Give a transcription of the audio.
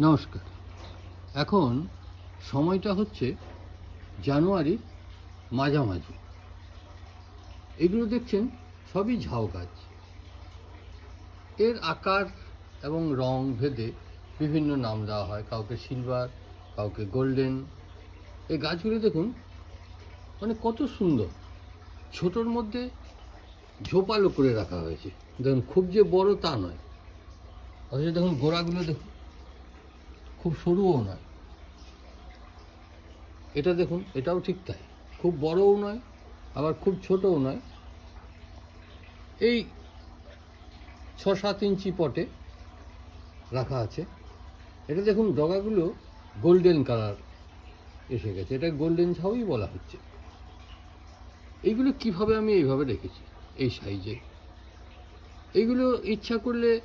নমস্কার। এখন সময়টা হচ্ছে জানুয়ারির মাঝামাঝি। এগুলো দেখছেন সবই ঝাউ গাছ। এর আকার এবং রং ভেদে বিভিন্ন নাম দেওয়া হয়। কাউকে সিলভার, কাউকে গোল্ডেন। এই গাছগুলো দেখুন মানে কত সুন্দর। ছোটোর মধ্যে ঝোপালো করে রাখা হয়েছে। দেখুন, খুব যে বড় তা নয়। অথচ দেখুন, গোড়াগুলো দেখুন খুব সরুও নয়। এটা দেখুন, এটাও ঠিক তাই। খুব বড়ও নয়, আবার খুব ছোটও নয়। এই ছ সাত ইঞ্চি পটে রাখা আছে। এটা দেখুন, ডগাগুলো গোল্ডেন কালার এসে গেছে। এটা গোল্ডেন ঝাউই বলা হচ্ছে। এইগুলো কীভাবে আমি এইভাবে রেখেছি? এই সাইজে। এইগুলো ইচ্ছা করলে